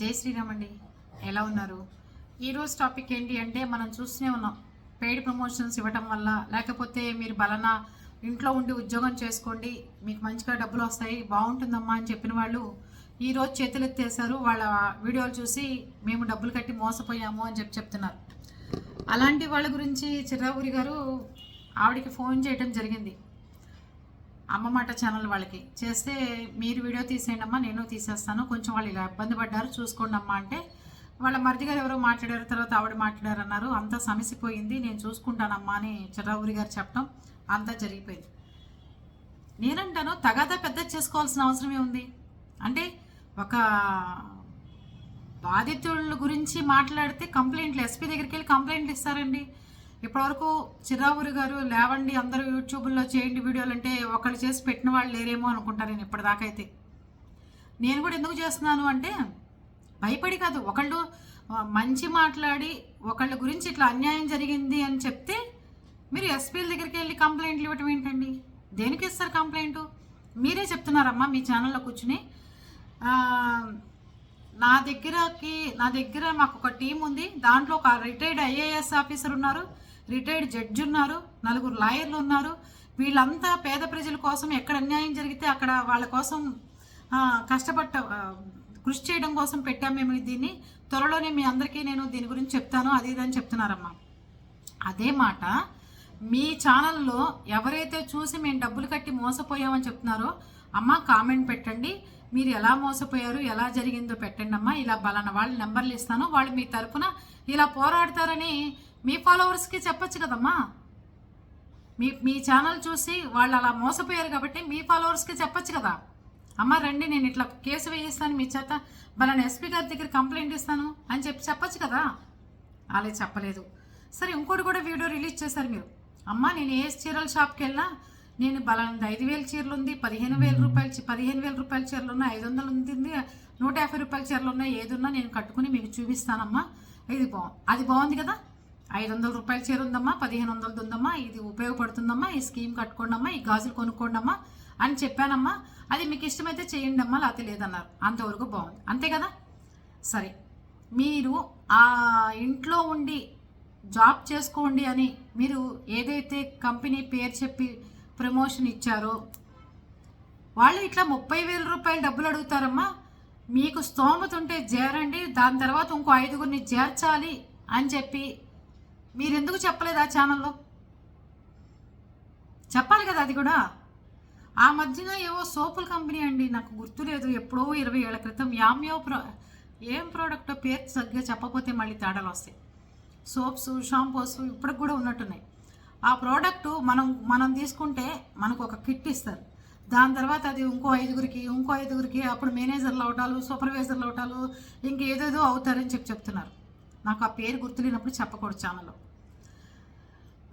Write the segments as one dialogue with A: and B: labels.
A: జై శ్రీరామ్ అండి. ఎలా ఉన్నారు? ఈరోజు టాపిక్ ఏంటి అంటే మనం చూస్తూనే ఉన్నాం. పెయిడ్ ప్రమోషన్స్ ఇవ్వటం వల్ల లేకపోతే మీరు బలన ఇంట్లో ఉండి ఉద్యోగం చేసుకోండి మీకు మంచిగా డబ్బులు వస్తాయి బాగుంటుందమ్మా అని చెప్పిన వాళ్ళు ఈరోజు చేతులు ఎత్తేసారు వాళ్ళ వీడియోలు చూసి మేము డబ్బులు కట్టి మోసపోయాము అని చెప్పి చెప్తున్నారు. అలాంటి వాళ్ళ గురించి చిర్రావురి గారు ఆవిడకి ఫోన్ చేయడం జరిగింది. అమ్మమాట ఛానల్ వాళ్ళకి. చేస్తే మీరు వీడియో తీసేయండి అమ్మా నేను తీసేస్తాను. కొంచెం వాళ్ళు ఇలా ఇబ్బంది పడ్డారు చూసుకోండి అమ్మా అంటే వాళ్ళ మరిది గారు ఎవరో మాట్లాడారు తర్వాత ఆవిడ మాట్లాడారు అన్నారు అంతా సమసిపోయింది నేను చూసుకుంటానమ్మా అని చిరావురి గారు చెప్పడం అంతా జరిగిపోయింది. నేనంటాను తగాదా పెద్ద చేసుకోవాల్సిన అవసరమే ఉంది అంటే ఒక బాధితుల గురించి మాట్లాడితే కంప్లైంట్లు ఎస్పీ దగ్గరికి వెళ్ళి కంప్లైంట్లు ఇస్తారండి. ఇప్పటివరకు చిరావురి గారు లేవండి అందరూ యూట్యూబ్లో చేయండి వీడియోలు అంటే ఒకళ్ళు చేసి పెట్టిన వాళ్ళు లేరేమో అనుకుంటారు నేను ఇప్పటిదాకా అయితే. నేను కూడా ఎందుకు చేస్తున్నాను అంటే భయపడి కాదు. ఒకళ్ళు మంచి మాట్లాడి ఒకళ్ళ గురించి ఇట్లా అన్యాయం జరిగింది అని చెప్తే మీరు ఎస్పీల దగ్గరికి వెళ్ళి కంప్లైంట్లు ఇవ్వటం ఏంటండి? దేనికి ఇస్తారు కంప్లైంట్? మీరే చెప్తున్నారమ్మా మీ ఛానల్లో కూర్చుని. నా దగ్గరకి నా దగ్గర మాకు ఒక టీం ఉంది. దాంట్లో ఒక రిటైర్డ్ ఐఏఎస్ ఆఫీసర్ ఉన్నారు. రిటైర్డ్ జడ్జి ఉన్నారు నలుగురు లాయర్లు ఉన్నారు. వీళ్ళంతా పేద ప్రజల కోసం ఎక్కడ అన్యాయం జరిగితే అక్కడ వాళ్ళ కోసం కష్టపడ్డ కృషి చేయడం కోసం పెట్టాం మేము దీన్ని. త్వరలోనే మీ అందరికీ నేను దీని గురించి చెప్తాను అది ఇది అని చెప్తున్నారమ్మా. అదే మాట మీ ఛానల్లో ఎవరైతే చూసి మేము డబ్బులు కట్టి మోసపోయామని చెప్తున్నారో అమ్మ కామెంట్ పెట్టండి. మీరు ఎలా మోసపోయారు ఎలా జరిగిందో పెట్టండి అమ్మా ఇలా బలానా వాళ్ళ నెంబర్లు ఇస్తాను. వాళ్ళు మీ తరఫున ఇలా పోరాడతారని మీ ఫాలోవర్స్కి చెప్పచ్చు కదమ్మా. మీ మీ ఛానల్ చూసి వాళ్ళు అలా మోసపోయారు కాబట్టి మీ ఫాలోవర్స్కి చెప్పచ్చు కదా. అమ్మ రండి నేను ఇట్లా కేసు వేయిస్తాను మీ చేత. బలానా ఎస్పీ గారి దగ్గర కంప్లైంట్ ఇస్తాను అని చెప్పి చెప్పచ్చు కదా. అలా చెప్పలేదు. సరే ఇంకోటి కూడా వీడియో రిలీజ్ చేశారు మీరు. అమ్మ నేను ఏ చీరల షాప్కి వెళ్ళినా నేను బలాంది ఐదు వేల చీరలు ఉంది పదిహేను వేల రూపాయలు పదిహేను వేల రూపాయల చీరలు ఉన్నాయి ఐదు వందలు ఉంది నూట యాభై రూపాయల చీరలు ఉన్నాయి ఏదున్నా నేను కట్టుకుని మీకు చూపిస్తానమ్మా. ఇది బాగు అది బాగుంది కదా. ఐదు వందల రూపాయల చీర ఉందమ్మా పదిహేను వందలది ఉందమ్మా ఇది ఉపయోగపడుతుందమ్మా ఈ స్కీమ్ కట్టుకోండమ్మా ఈ గాజులు కొనుక్కోండమ్మా అని చెప్పానమ్మా. అది మీకు ఇష్టమైతే చేయండి అమ్మా లేకపోతే లేదన్నారు. అంతవరకు బాగుంది. అంతే కదా? సరే. మీరు ఆ ఇంట్లో ఉండి జాబ్ చేసుకోండి అని మీరు ఏదైతే కంపెనీ పేరు చెప్పి ప్రమోషన్ ఇచ్చారో వాళ్ళు ఇట్లా ముప్పై వేల రూపాయలు డబ్బులు అడుగుతారమ్మా. మీకు స్తోమత ఉంటే చేరండి దాని తర్వాత ఇంకో ఐదుగురిని చేర్చాలి అని చెప్పి మీరు ఎందుకు చెప్పలేదు ఆ ఛానల్లో? చెప్పాలి కదా అది కూడా. ఆ మధ్యన ఏవో సోపుల కంపెనీ అండి నాకు గుర్తులేదు. ఎప్పుడో ఇరవై ఏళ్ళ క్రితం యామ్యో ప్రో ఏం ప్రోడక్ట్ పేరు సరిగ్గా చెప్పకపోతే మళ్ళీ తేడాలు వస్తాయి. సోప్స్ షాంపూస్ ఇప్పటికి కూడా ఉన్నట్టున్నాయి. ఆ ప్రోడక్ట్ మనం మనం తీసుకుంటే మనకు ఒక కిట్ ఇస్తారు. దాని తర్వాత అది ఇంకో ఐదుగురికి ఇంకో ఐదుగురికి అప్పుడు మేనేజర్లు అవటాలు సూపర్వైజర్లు అవటాలు ఇంకేదేదో అవుతారని చెప్పి చెప్తున్నారు. నాకు ఆ పేరు గుర్తులేనప్పుడు చెప్పకూడదు ఛానల్లో.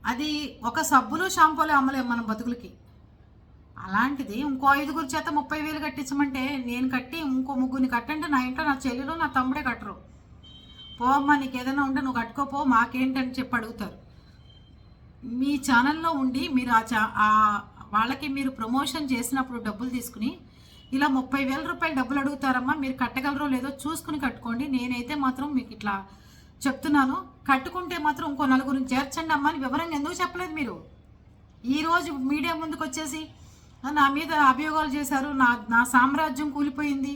A: అది ఒక సబ్బులు షాంపూలు అమ్మలేము మన బతుకులకి. అలాంటిది ఇంకో ఐదుగురు చేత ముప్పై వేలు కట్టించమంటే నేను కట్టి ఇంకో ముగ్గురిని కట్టంటే నా ఇంట్లో నా చెల్లెలు నా తమ్ముడే కట్టరు. పో అమ్మా నీకు ఏదైనా ఉంటే నువ్వు కట్టుకోపో మాకేంటని చెప్పి అడుగుతారు. మీ ఛానల్లో ఉండి మీరు ఆ చా ఆ వాళ్ళకి మీరు ప్రమోషన్ చేసినప్పుడు డబ్బులు తీసుకుని ఇలా ముప్పై వేల రూపాయలు డబ్బులు అడుగుతారమ్మా మీరు కట్టగలరో లేదో చూసుకుని కట్టుకోండి. నేనైతే మాత్రం మీకు ఇట్లా చెప్తున్నాను. కట్టుకుంటే మాత్రం ఇంకో నలుగురిని చేర్చండి అమ్మా అని వివరంగా ఎందుకు చెప్పలేదు మీరు? ఈరోజు మీడియా ముందుకు వచ్చేసి నా మీద అభియోగాలు చేశారు. నా నా సామ్రాజ్యం కూలిపోయింది.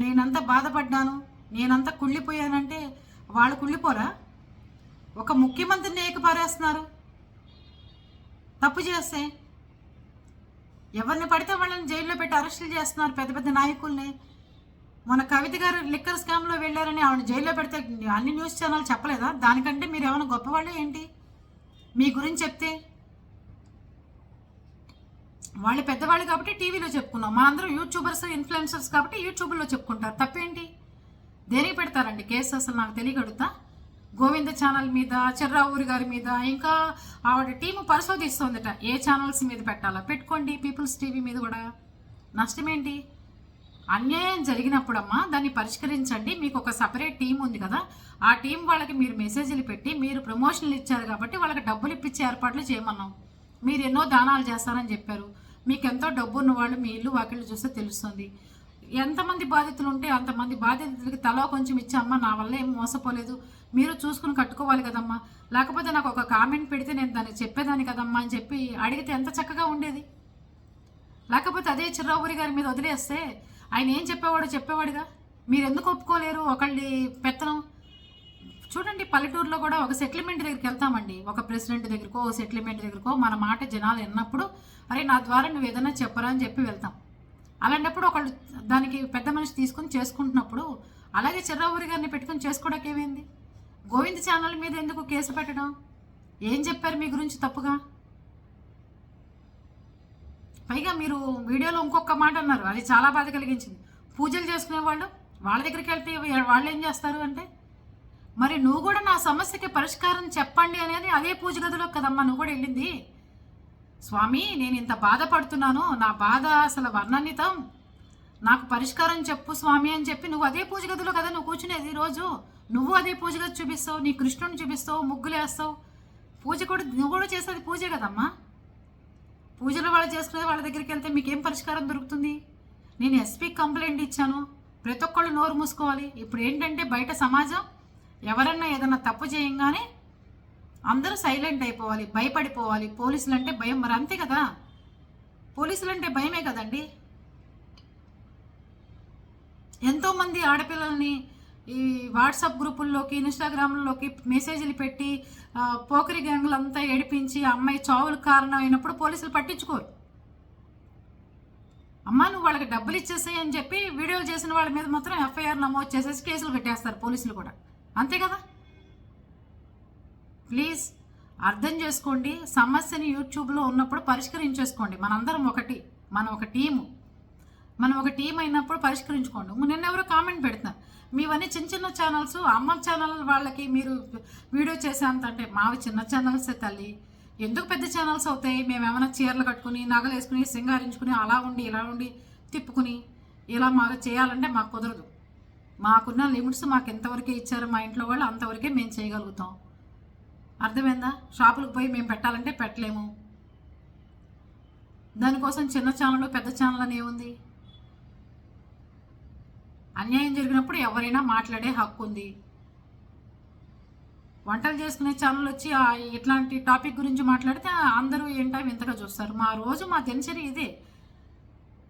A: నేనంతా బాధపడ్డాను. నేనంతా కుళ్ళిపోయానంటే వాళ్ళు కుళ్ళిపోరా? ఒక ముఖ్యమంత్రిని ఏకపారేస్తున్నారు తప్పు చేస్తే ఎవరిని పడితే వాళ్ళని జైల్లో పెట్టి అరెస్టులు చేస్తున్నారు పెద్ద పెద్ద నాయకుల్ని. మన కవిత గారు లిక్కర్ స్కామ్లో వెళ్ళారని ఆవిడ జైల్లో పెడితే అన్ని న్యూస్ ఛానల్ చెప్పలేదా? దానికంటే మీరు ఏమైనా గొప్పవాళ్ళు ఏంటి? మీ గురించి చెప్తే. వాళ్ళు పెద్దవాళ్ళు కాబట్టి టీవీలో చెప్పుకున్నాం. మనందరం యూట్యూబర్స్ ఇన్ఫ్లుయెన్సర్స్ కాబట్టి యూట్యూబ్లో చెప్పుకుంటారు. తప్పేంటి? దేనికి పెడతారండి కేసు? అసలు నాకు తెలియగడుగుతా. గోవింద ఛానల్ మీద చెర్రావూరి గారి మీద ఇంకా ఆవిడ టీము పరిశోధిస్తోందట. ఏ ఛానల్స్ మీద పెట్టాలా? పెట్టుకోండి పీపుల్స్ టీవీ మీద కూడా. నష్టమేంటి? అన్యాయం జరిగినప్పుడమ్మా దాన్ని పరిష్కరించండి. మీకు ఒక సపరేట్ టీం ఉంది కదా. ఆ టీం వాళ్ళకి మీరు మెసేజ్లు పెట్టి మీరు ప్రమోషన్లు ఇచ్చారు కాబట్టి వాళ్ళకి డబ్బులు ఇప్పించే ఏర్పాట్లు చేయమన్నాం. మీరు ఎన్నో దానాలు చేస్తారని చెప్పారు. మీకు ఎంతో డబ్బు ఉన్న వాళ్ళు మీ ఇల్లు వాకిళ్ళు చూస్తే తెలుస్తుంది. ఎంతమంది బాధితులు ఉంటే అంతమంది బాధితులకి తలో కొంచెం ఇచ్చామ్మా నా వల్ల ఏం మోసపోలేదు. మీరు చూసుకుని కట్టుకోవాలి కదమ్మా. లేకపోతే నాకు ఒక కామెంట్ పెడితే నేను దాన్ని చెప్పేదాన్ని కదమ్మా అని చెప్పి అడిగితే ఎంత చక్కగా ఉండేది? లేకపోతే అదే చిర్రావురి గారి మీద వదిలేస్తే ఆయన ఏం చెప్పేవాడు? చెప్పేవాడుగా? మీరు ఎందుకు ఒప్పుకోలేరు? ఒకళ్ళి పెత్తనం. చూడండి పల్లెటూరులో కూడా ఒక సెటిల్మెంట్ దగ్గరికి వెళ్తామండి. ఒక ప్రెసిడెంట్ దగ్గరకో ఒక సెటిల్మెంట్ దగ్గరకో మన మాట జనాలు విన్నప్పుడు అరే నా ద్వారా నువ్వు ఏదైనా చెప్పరా అని చెప్పి వెళ్తాం. అలాంటప్పుడు ఒకళ్ళు దానికి పెద్ద మనిషి తీసుకుని చేసుకుంటున్నప్పుడు అలాగే చిర్రావురి గారిని పెట్టుకుని చేసుకోవడానికి ఏమైంది గోవింద్ ఛానల్ మీద ఎందుకు కేసు పెట్టడం? ఏం చెప్పారు మీ గురించి తప్పుగా? పైగా మీరు వీడియోలో ఇంకొక మాట అన్నారు. అది చాలా బాధ కలిగించింది. పూజలు చేసుకునే వాళ్ళు వాళ్ళ దగ్గరికి వెళ్తే వాళ్ళు ఏం చేస్తారు అంటే మరి నువ్వు కూడా నా సమస్యకి పరిష్కారం చెప్పండి అనేది అదే పూజ గదిలో కదమ్మా నువ్వు కూడా వెళ్ళింది. స్వామి నేను ఇంత బాధపడుతున్నాను. నా బాధ అసలు వర్ణనితం నాకు పరిష్కారం చెప్పు స్వామి అని చెప్పి నువ్వు అదే పూజ గదిలో కదా నువ్వు కూర్చునేది రోజు. నువ్వు అదే పూజ గది చూపిస్తావు నీ కృష్ణుని చూపిస్తావు ముగ్గులు వేస్తావు పూజ కూడా నువ్వు కూడా చేసేది పూజే కదమ్మా. పూజలు వాళ్ళు చేసుకునే వాళ్ళ దగ్గరికి వెళ్తే మీకేం పరిష్కారం దొరుకుతుంది? నేను ఎస్పీ కంప్లైంట్ ఇచ్చాను. ప్రతి ఒక్కళ్ళు నోరు మూసుకోవాలి. ఇప్పుడు ఏంటంటే బయట సమాజం ఎవరన్నా ఏదన్నా తప్పు చేయంగానే అందరూ సైలెంట్ అయిపోవాలి భయపడిపోవాలి. పోలీసులు అంటే భయం. మరి అంతే కదా? పోలీసులు అంటే భయమే కదండి? ఎంతోమంది ఆడపిల్లల్ని ఈ వాట్సాప్ గ్రూపుల్లోకి ఇన్స్టాగ్రామ్లోకి మెసేజ్లు పెట్టి పోకరి గ్యాంగులంతా ఏడిపించి అమ్మాయి చావులకు కారణం అయినప్పుడు పోలీసులు పట్టించుకోరు. అమ్మా నువ్వు వాళ్ళకి డబ్బులు ఇచ్చేసాయి అని చెప్పి వీడియోలు చేసిన వాళ్ళ మీద మాత్రం ఎఫ్ఐఆర్ నమోదు చేసేసి కేసులు పెట్టేస్తారు పోలీసులు కూడా. అంతే కదా? ప్లీజ్ అర్థం చేసుకోండి. సమస్యని యూట్యూబ్లో ఉన్నప్పుడు పరిష్కరించేసుకోండి. మనందరం ఒకటి మనం ఒక టీము. మనం ఒక టీం అయినప్పుడు పరిష్కరించుకోండి. నిన్న ఎవరో కామెంట్ పెడుతున్నారు. మీవన్నీ చిన్న చిన్న ఛానల్స్ అమ్మ ఛానల్ వాళ్ళకి మీరు వీడియో చేసేంత అంటే మావి చిన్న ఛానల్సే తల్లి. ఎందుకు పెద్ద ఛానల్స్ అవుతాయి? మేము ఏమైనా చీరలు కట్టుకుని నగలు వేసుకుని సింగారించుకుని అలా ఉండి ఇలా ఉండి తిప్పుకుని ఇలా మాకు చేయాలంటే మాకు కుదరదు. మాకున్న లిమిట్స్ మాకు ఎంతవరకే ఇచ్చారో? మా ఇంట్లో వాళ్ళు అంతవరకే మేము చేయగలుగుతాం. అర్థమైందా? షాపులకు పోయి మేము పెట్టాలంటే పెట్టలేము. దానికోసం చిన్న ఛానల్ పెద్ద ఛానల్ అని ఏముంది? అన్యాయం జరిగినప్పుడు ఎవరైనా మాట్లాడే హక్కు ఉంది. వంటలు చేసుకునే ఛానల్ వచ్చి ఇట్లాంటి టాపిక్ గురించి మాట్లాడితే అందరూ ఏంటో వింతగా చూస్తారు. మా రోజు మా దినచర్య ఇదే.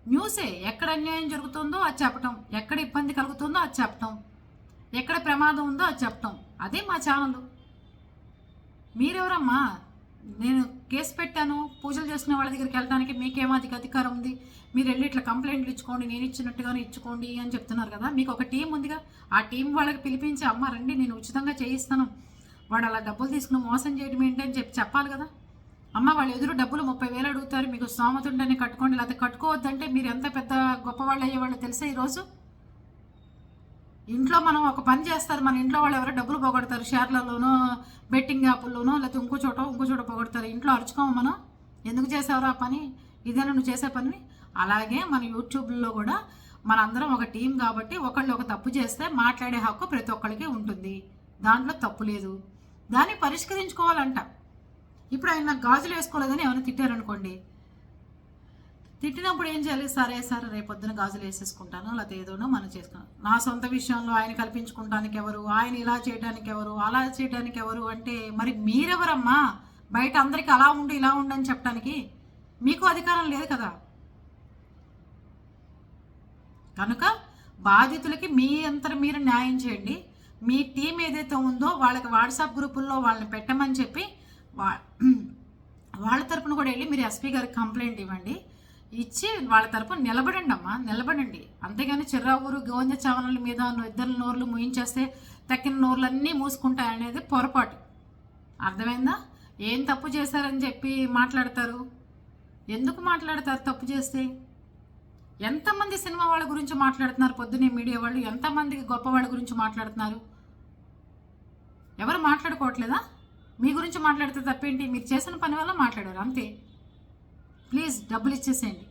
A: న్యూసే ఎక్కడ అన్యాయం జరుగుతుందో అది చెప్పటం. ఎక్కడ ఇబ్బంది కలుగుతుందో అది చెప్పటం. ఎక్కడ ప్రమాదం ఉందో అది చెప్పటం. అదే మా ఛానల్. మీరెవరమ్మా? నేను కేసు పెట్టాను పూజలు చేసుకునే వాళ్ళ దగ్గరికి వెళ్ళడానికి మీకేమో అది అధికారం ఉంది. మీరు వెళ్ళి ఇట్లా కంప్లైంట్లు ఇచ్చుకోండి నేను ఇచ్చినట్టుగానే ఇచ్చుకోండి అని చెప్తున్నారు కదా. మీకు ఒక టీం ఉందిగా. ఆ టీం వాళ్ళకి పిలిపించి అమ్మ రండి నేను ఉచితంగా చేయిస్తాను. వాడు అలా డబ్బులు తీసుకుని మోసం చేయడం ఏంటి? అని చెప్పి చెప్పాలి కదా. అమ్మ వాళ్ళు ఎదురు డబ్బులు ముప్పై వేలు అడుగుతారు. మీకు స్తోమత ఉంటేనే కట్టుకోండి. లేకపోతే కట్టుకోవద్దంటే మీరు ఎంత పెద్ద గొప్పవాళ్ళు అయ్యేవాళ్ళు తెలుసా ఈరోజు ఇంట్లో మనం ఒక పని చేస్తారు మన ఇంట్లో వాళ్ళు ఎవరో డబ్బులు పోగొడతారు షేర్లలోనో బెట్టింగ్ యాప్ల్లోనో లేకపోతే ఇంకో చోట ఇంకో చోట పోగొడతారు. ఇంట్లో అరుచుకోము మనం. ఎందుకు చేసావు ఆ పని? ఇదేనా నువ్వు చేసే పని అలాగే మన యూట్యూబ్లో కూడా మనందరం ఒక టీం కాబట్టి ఒకళ్ళు ఒక తప్పు చేస్తే మాట్లాడే హక్కు ప్రతి ఒక్కరికి ఉంటుంది. దాంట్లో తప్పు లేదు. దాన్ని పరిష్కరించుకోవాలంట. ఇప్పుడు ఆయన గాజులు వేసుకోలేదని ఏమైనా తిట్టారనుకోండి తిట్టినప్పుడు ఏం చేయాలి? సరే సరే రేపొద్దున గాజులు వేసేసుకుంటాను లేకపోతే ఏదోనో మనం చేసుకున్నాం నా సొంత విషయంలో ఆయన కల్పించుకుంటానికి ఎవరు? ఆయన ఇలా చేయడానికి ఎవరు? అలా చేయడానికి ఎవరు? అంటే మరి మీరెవరమ్మా? బయట అందరికీ అలా ఉండు ఇలా ఉండు అని చెప్పడానికి మీకు అధికారం లేదు కదా. కనుక బాధితులకి మీ అంతర మీరు న్యాయం చేయండి. మీ టీం ఏదైతే ఉందో వాళ్ళకి వాట్సాప్ గ్రూపుల్లో వాళ్ళని పెట్టమని చెప్పి వా వాళ్ళ తరపున కూడా వెళ్ళి మీరు ఎస్పీ గారికి కంప్లైంట్ ఇవ్వండి. ఇచ్చి వాళ్ళ తరపున నిలబడండి అమ్మా నిలబడండి. అంతేగాని చిర్రావూరు గోవింద చావనల మీద ఇద్దరు నోర్లు ముయించేస్తే తక్కిన నోర్లన్నీ మూసుకుంటాయి అనేది పొరపాటు. అర్థమైందా? ఏం తప్పు చేశారని చెప్పి మాట్లాడతారు? ఎందుకు మాట్లాడతారు తప్పు చేస్తే? ఎంతమంది సినిమా వాళ్ళ గురించి మాట్లాడుతున్నారు పొద్దునే మీడియా వాళ్ళు? ఎంతమందికి గొప్ప వాళ్ళ గురించి మాట్లాడుతున్నారు? ఎవరు మాట్లాడుకోవట్లేదా? మీ గురించి మాట్లాడితే తప్పేంటి? మీరు చేసిన పని వల్ల మాట్లాడారు అంతే. ప్లీజ్ డబ్బులు ఇచ్చేసేయండి.